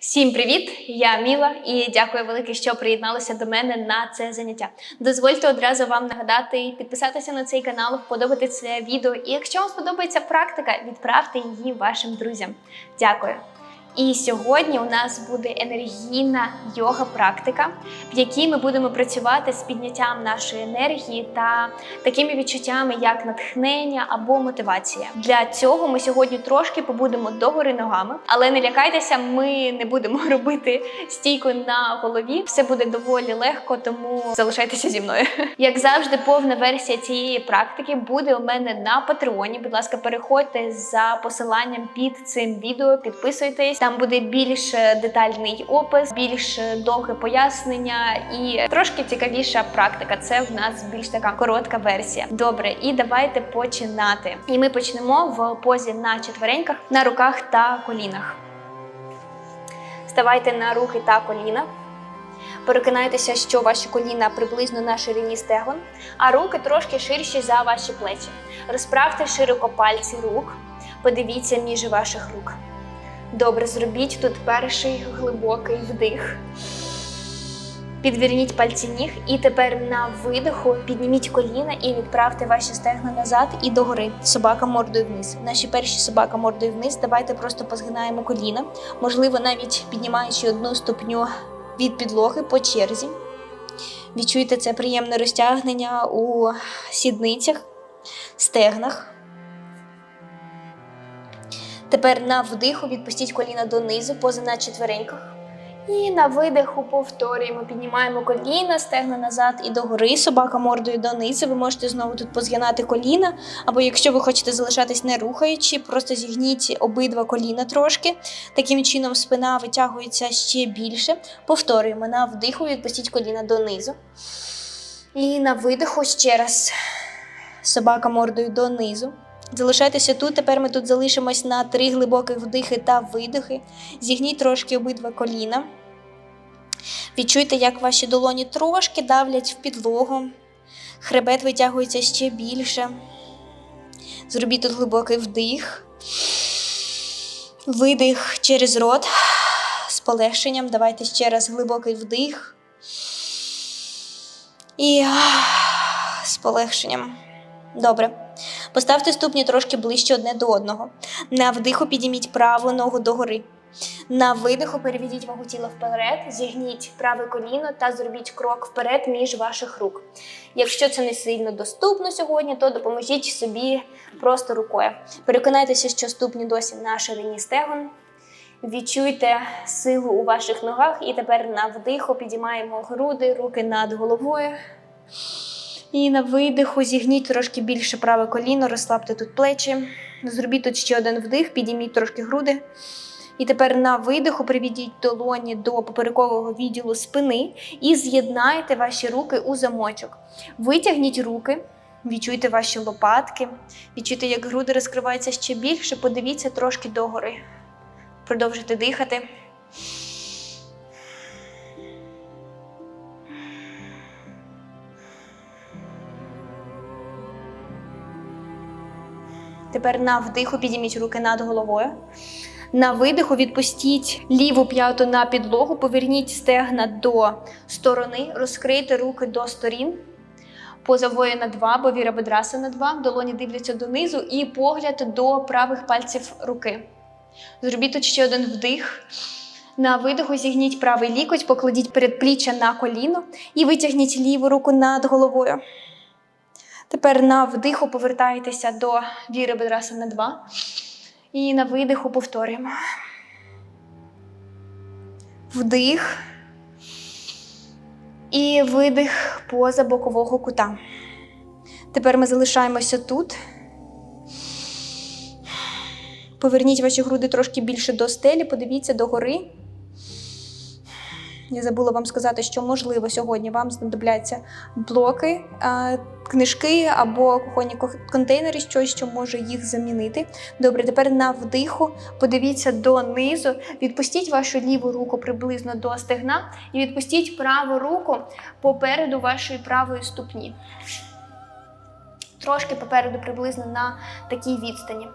Всім привіт! Я Міла і дякую велике, що приєдналися до мене на це заняття. Дозвольте одразу вам нагадати підписатися на цей канал, вподобати це відео. І якщо вам сподобається практика, відправте її вашим друзям. Дякую. І сьогодні у нас буде енергійна йога практика, в якій ми будемо працювати з підняттям нашої енергії та такими відчуттями, як натхнення або мотивація. Для цього ми сьогодні трошки побудемо догори ногами, але не лякайтеся, ми не будемо робити стійку на голові. Все буде доволі легко, тому залишайтеся зі мною. Як завжди, повна версія цієї практики буде у мене на Патреоні. Будь ласка, переходьте за посиланням під цим відео, підписуйтесь. Там буде більш детальний опис, більш довге пояснення і трошки цікавіша практика. Це в нас більш така коротка версія. Добре, і давайте починати. І ми почнемо в позі на четвереньках, на руках та колінах. Ставайте на руки та коліна. Переконайтеся, що ваші коліна приблизно на ширині стегон, а руки трошки ширші за ваші плечі. Розправте широко пальці рук, подивіться між ваших рук. Добре, зробіть тут перший глибокий вдих. Підверніть пальці ніг, і тепер на видиху підніміть коліна і відправте ваші стегна назад і догори. Собака мордою вниз. Наші перші собака мордою вниз. Давайте просто позгинаємо коліна, можливо, навіть піднімаючи одну ступню від підлоги по черзі. Відчуйте це приємне розтягнення у сідницях, стегнах. Тепер на вдиху відпустіть коліна донизу, поза на четвереньках. І на видиху повторюємо. Піднімаємо коліна, стегна назад і догори. Собака мордою донизу. Ви можете знову тут позгинати коліна. Або якщо ви хочете залишатись не рухаючи, просто зігніть обидва коліна трошки. Таким чином спина витягується ще більше. Повторюємо на вдиху, відпустіть коліна донизу. І на видиху ще раз. Собака мордою донизу. Залишайтеся тут. Тепер ми тут залишимось на три глибоких вдихи та видихи. Зігніть трошки обидва коліна. Відчуйте, як ваші долоні трошки давлять в підлогу. Хребет витягується ще більше. Зробіть тут глибокий вдих. Видих через рот. З полегшенням. Давайте ще раз глибокий вдих. І з полегшенням. Добре. Поставте ступні трошки ближче одне до одного. На вдиху підійміть праву ногу догори. На видиху переведіть вагу тіла вперед, зігніть праве коліно та зробіть крок вперед між ваших рук. Якщо це не сильно доступно сьогодні, то допоможіть собі просто рукою. Переконайтеся, що ступні досі на ширині стегон. Відчуйте силу у ваших ногах, і тепер на вдиху підіймаємо груди, руки над головою. І на видиху зігніть трошки більше праве коліно, розслабте тут плечі. Зробіть тут ще один вдих, підійміть трошки груди. І тепер на видиху приведіть долоні до поперекового відділу спини і з'єднайте ваші руки у замочок. Витягніть руки, відчуйте ваші лопатки, відчуйте, як груди розкриваються ще більше. Подивіться трошки догори. Продовжуйте дихати. Тепер на вдиху підійміть руки над головою. На видиху відпустіть ліву п'яту на підлогу, поверніть стегна до сторони, розкрийте руки до сторін. Поза воїна 2, бо вірабедраса на 2, долоні дивляться донизу і погляд до правих пальців руки. Зробіть тут ще один вдих. На видиху зігніть правий лікоть, покладіть передпліччя на коліно і витягніть ліву руку над головою. Тепер на вдиху повертаєтеся до віри бедраса на 2. І на видиху повторюємо. Вдих. І видих поза бокового кута. Тепер ми залишаємося тут. Поверніть ваші груди трошки більше до стелі, подивіться догори. Я забула вам сказати, що можливо сьогодні вам знадобляться блоки, книжки або кухонні контейнери, щось, що може їх замінити. Добре, тепер на вдиху подивіться донизу, відпустіть вашу ліву руку приблизно до стегна і відпустіть праву руку попереду вашої правої ступні. Трошки попереду приблизно на такій відстані.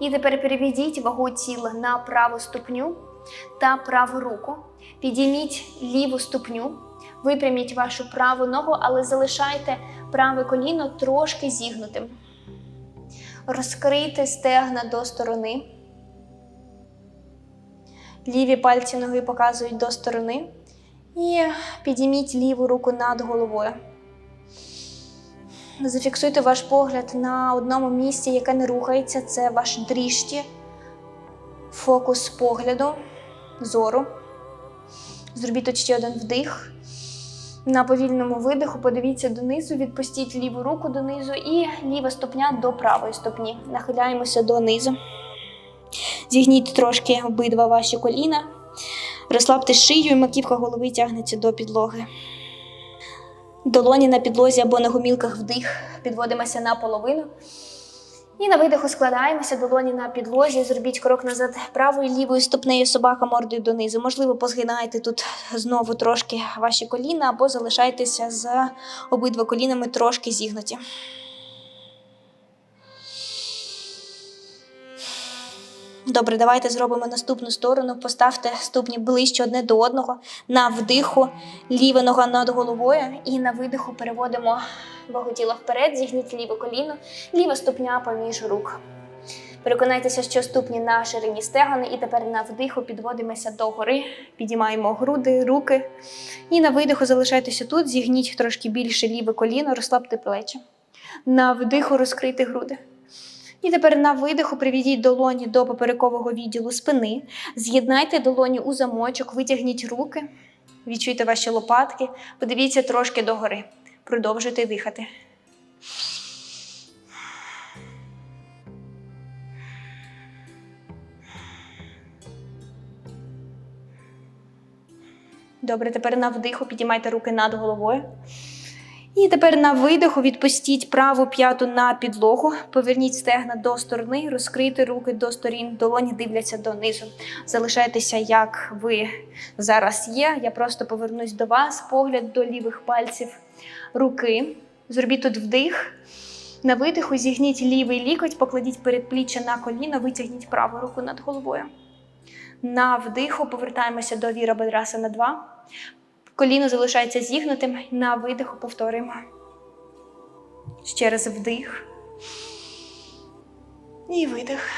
І тепер переведіть вагу тіла на праву ступню. Та праву руку. Підійміть ліву ступню, випряміть вашу праву ногу, але залишайте праве коліно трошки зігнутим. Розкрийте стегна до сторони. Ліві пальці ноги показують до сторони. І підійміть ліву руку над головою. Зафіксуйте ваш погляд на одному місці, яке не рухається. Це ваш дріжті, фокус погляду, зору. Зробіть тут ще один вдих. На повільному видиху подивіться донизу, відпустіть ліву руку донизу і ліва ступня до правої ступні. Нахиляємося донизу. Зігніть трошки обидва ваші коліна. Розслабте шию і маківка голови тягнеться до підлоги. Долоні на підлозі або на гумілках вдих. Підводимося на половину. І на видиху складаємося, долоні на підлозі. Зробіть крок назад правою лівою ступнею собака мордою донизу. Можливо, позгинайте тут знову трошки ваші коліна, або залишайтеся з обидва колінами трошки зігнуті. Добре, давайте зробимо наступну сторону. Поставте ступні ближче одне до одного. На вдиху ліва нога над головою. І на видиху переводимо вагу тіла вперед, зігніть ліве коліно, ліва ступня поміж рук. Переконайтеся, що ступні на ширині стегон, і тепер на вдиху підводимося до гори, підіймаємо груди, руки. І на видиху залишайтеся тут, зігніть трошки більше ліве коліно, розслабте плечі. На вдиху розкрийте груди. І тепер на видиху приведіть долоні до поперекового відділу спини. З'єднайте долоні у замочок, витягніть руки, відчуйте ваші лопатки, подивіться трошки догори. Продовжуйте дихати. Добре, тепер на вдиху підіймайте руки над головою. І тепер на видиху відпустіть праву п'яту на підлогу, поверніть стегна до сторони, розкрийте руки до сторін, долоні дивляться донизу. Залишайтеся, як ви зараз є. Я просто повернусь до вас, погляд до лівих пальців руки. Зробіть тут вдих. На видиху зігніть лівий лікоть, покладіть передпліччя на коліно, витягніть праву руку над головою. На вдиху повертаємося до віра бедраса на два. Коліно залишається зігнутим. На видиху повторюємо. Ще раз вдих. І видих.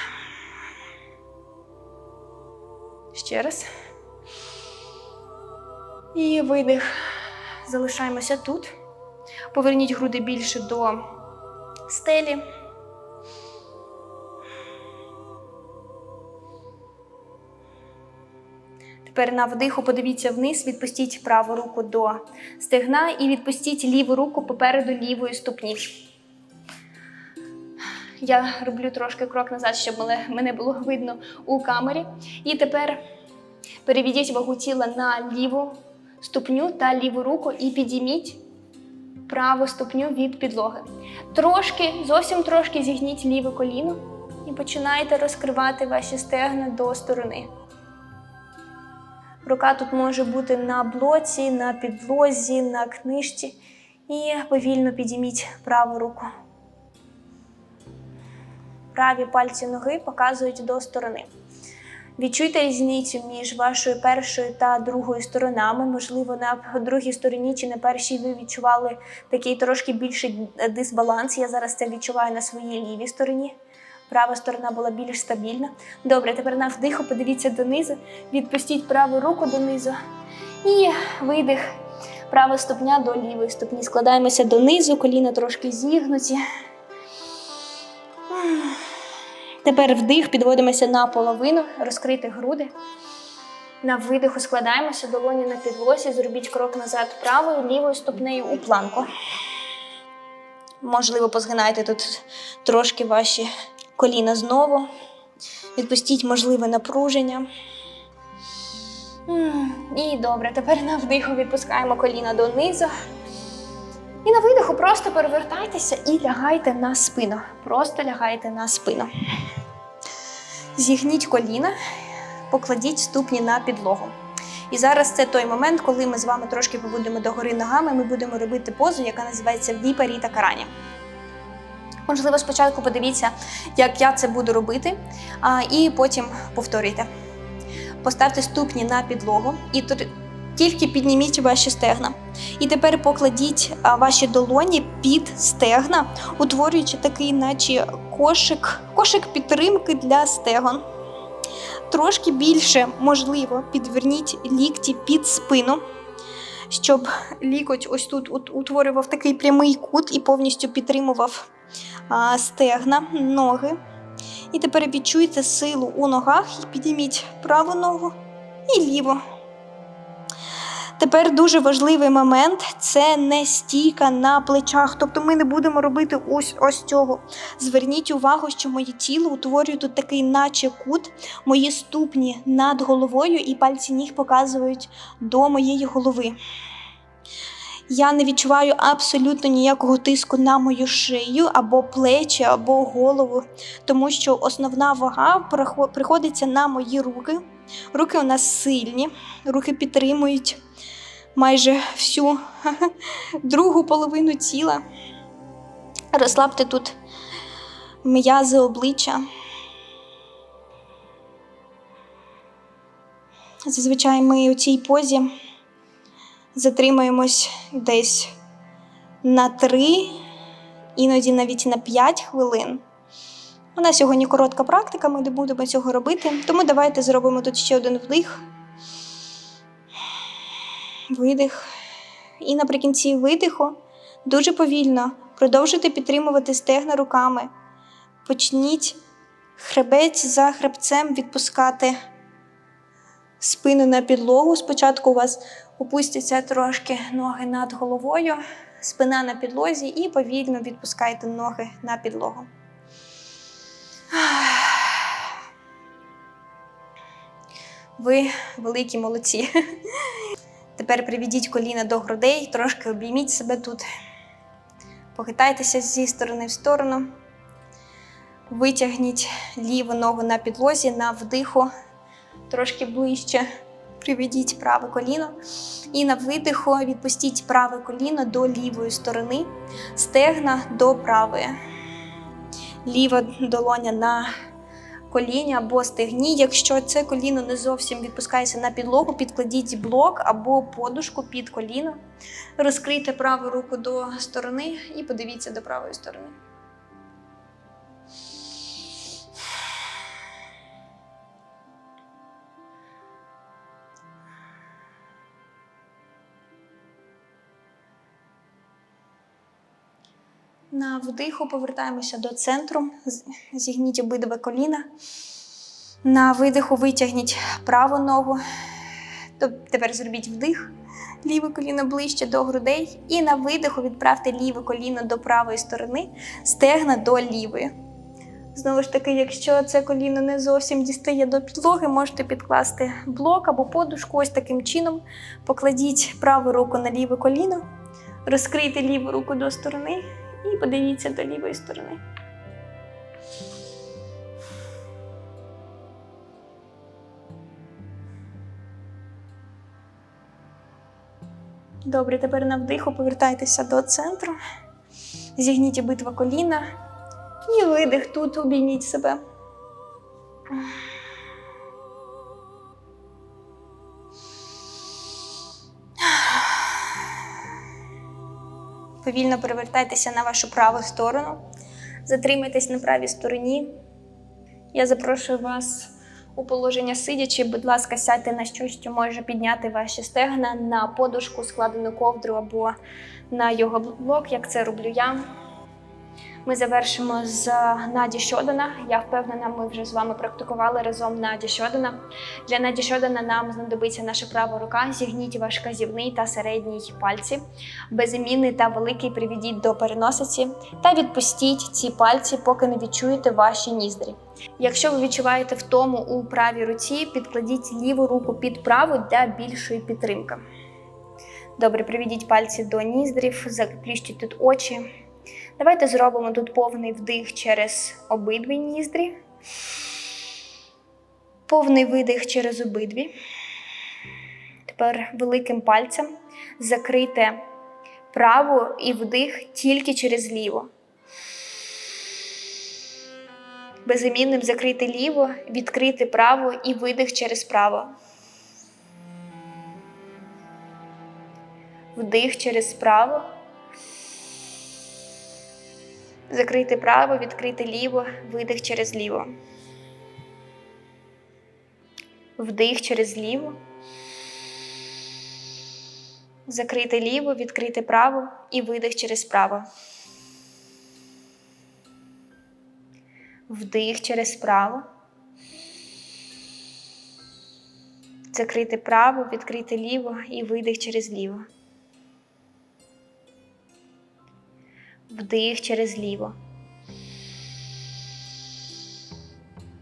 Ще раз. І видих. Залишаємося тут. Поверніть груди більше до стелі. Тепер на вдиху подивіться вниз, відпустіть праву руку до стегна і відпустіть ліву руку попереду лівої ступні. Я роблю трошки крок назад, щоб мене- було видно у камері. І тепер переведіть вагу тіла на ліву ступню та ліву руку і підійміть праву ступню від підлоги. Трошки, зовсім трошки зігніть ліве коліно і починайте розкривати ваші стегна до сторони. Рука тут може бути на блоці, на підлозі, на книжці. І повільно підійміть праву руку. Праві пальці ноги показують до сторони. Відчуйте різницю між вашою першою та другою сторонами. Можливо, на другій стороні чи на першій ви відчували такий трошки більший дисбаланс. Я зараз це відчуваю на своїй лівій стороні. Права сторона була більш стабільна. Добре, тепер на вдиху подивіться донизу, відпустіть праву руку донизу. І видих. Права ступня до лівої ступні. Складаємося донизу, коліна трошки зігнуті. Тепер вдих, підводимося на половину, розкрити груди. На видиху складаємося, долоні на підлозі, зробіть крок назад правою, лівою ступнею у планку. Можливо, позгинайте тут трошки ваші коліна знову. Відпустіть можливе напруження. І добре, тепер на вдиху відпускаємо коліна донизу. І на видиху просто перевертайтеся і лягайте на спину. Просто лягайте на спину. Зігніть коліна, покладіть ступні на підлогу. І зараз це той момент, коли ми з вами трошки побудемо догори ногами, ми будемо робити позу, яка називається віпаріта карані. Можливо, спочатку подивіться, як я це буду робити, а, і потім повторюйте. Поставте ступні на підлогу і тільки підніміть ваші стегна. І тепер покладіть ваші долоні під стегна, утворюючи такий, наче кошик, кошик підтримки для стегон. Трошки більше, можливо, підверніть лікті під спину, щоб лікоть ось тут утворював такий прямий кут і повністю підтримував стегна, ноги. І тепер відчуйте силу у ногах і підніміть праву ногу і ліву. Тепер дуже важливий момент це не стійка на плечах. Тобто ми не будемо робити ось ось цього. Зверніть увагу, що моє тіло утворює тут такий, наче кут, мої ступні над головою, і пальці ніг показують до моєї голови. Я не відчуваю абсолютно ніякого тиску на мою шию або плечі, або голову, тому що основна вага приходиться на мої руки. Руки у нас сильні, руки підтримують майже всю другу половину тіла. Розслабте тут м'язи обличчя. Зазвичай ми у цій позі затримуємось десь на 3, іноді навіть на 5 хвилин. У нас сьогодні коротка практика, ми не будемо цього робити, тому давайте зробимо тут ще один вдих, видих. І наприкінці видиху дуже повільно продовжуйте підтримувати стегна руками. Почніть хребець за хребцем відпускати спину на підлогу. Спочатку у вас опустяться трошки ноги над головою, спина на підлозі, і повільно відпускайте ноги на підлогу. Ви великі молодці. Тепер приведіть коліна до грудей, трошки обійміть себе тут. Похитайтеся зі сторони в сторону. Витягніть ліву ногу на підлозі на вдиху, трошки ближче. Приведіть праве коліно. І на видиху відпустіть праве коліно до лівої сторони, стегна до правої. Ліва долоня на коліні або стегні. Якщо це коліно не зовсім відпускається на підлогу, підкладіть блок або подушку під коліно. Розкрийте праву руку до сторони і подивіться до правої сторони. На вдиху повертаємося до центру, зігніть обидва коліна. На видиху витягніть праву ногу. Тепер зробіть вдих, ліве коліно ближче до грудей. І на видиху відправте ліве коліно до правої сторони, стегна до лівої. Знову ж таки, якщо це коліно не зовсім дістає до підлоги, можете підкласти блок або подушку ось таким чином. Покладіть праву руку на ліве коліно, розкрийте ліву руку до сторони і подивіться до лівої сторони. Добре, тепер на вдиху повертайтеся до центру. Зігніть обидва коліна. І видих тут, обійміть себе. Повільно перевертайтеся на вашу праву сторону. Затримайтесь на правій стороні. Я запрошую вас у положення сидячи. Будь ласка, сядьте на щось, що може підняти ваші стегна на подушку, складену ковдру або на його блок, як це роблю я. Ми завершимо з Наді Щодана. Я впевнена, ми вже з вами практикували разом Наді Щодана. Для Наді Щодана нам знадобиться наша права рука. Зігніть ваш казівний та середній пальці. Безімінний та великий приведіть до переносиці та відпустіть ці пальці, поки не відчуєте ваші ніздрі. Якщо ви відчуваєте втому у правій руці, підкладіть ліву руку під праву для більшої підтримки. Добре, приведіть пальці до ніздрів, заплющіть тут очі. Давайте зробимо тут повний вдих через обидві ніздрі. Повний видих через обидві. Тепер великим пальцем закрийте праву і вдих тільки через ліву. Безімінним закрити ліво, відкрити право і видих через право. Вдих через право. Закрити право, відкрити ліво, видих через ліво. Вдих через ліво. Закрити ліво, відкрити право і видих через право. Вдих через право. Закрити право, відкрити ліво і видих через ліво. Вдих через ліво.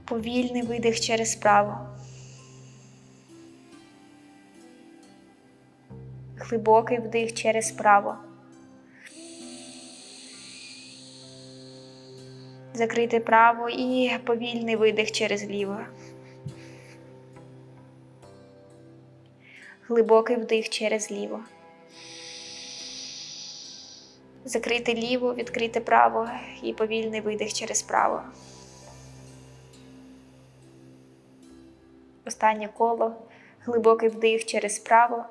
Повільний видих через право. Глибокий вдих через право. Закрити право і повільний видих через ліво. Глибокий вдих через ліво. Закрити ліво, відкрити право і повільний видих через право. Останнє коло. Глибокий вдих через право.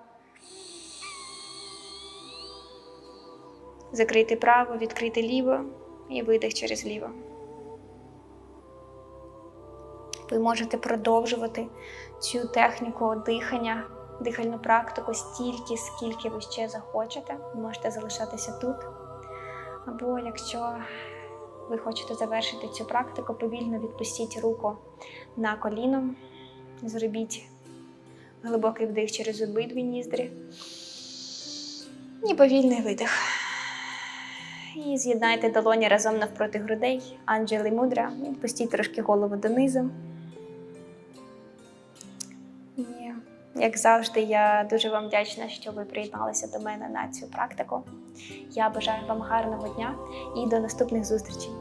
Закрити право, відкрити ліво і видих через ліво. Ви можете продовжувати цю техніку дихання, дихальну практику стільки, скільки ви ще захочете. Ви можете залишатися тут. Або якщо ви хочете завершити цю практику, повільно відпустіть руку на коліно, зробіть глибокий вдих через обидві ніздрі і повільний видих. І з'єднайте долоні разом навпроти грудей, Анджели Мудра. Відпустіть трошки голову донизу. Як завжди, я дуже вам вдячна, що ви приєдналися до мене на цю практику. Я бажаю вам гарного дня і до наступних зустрічей.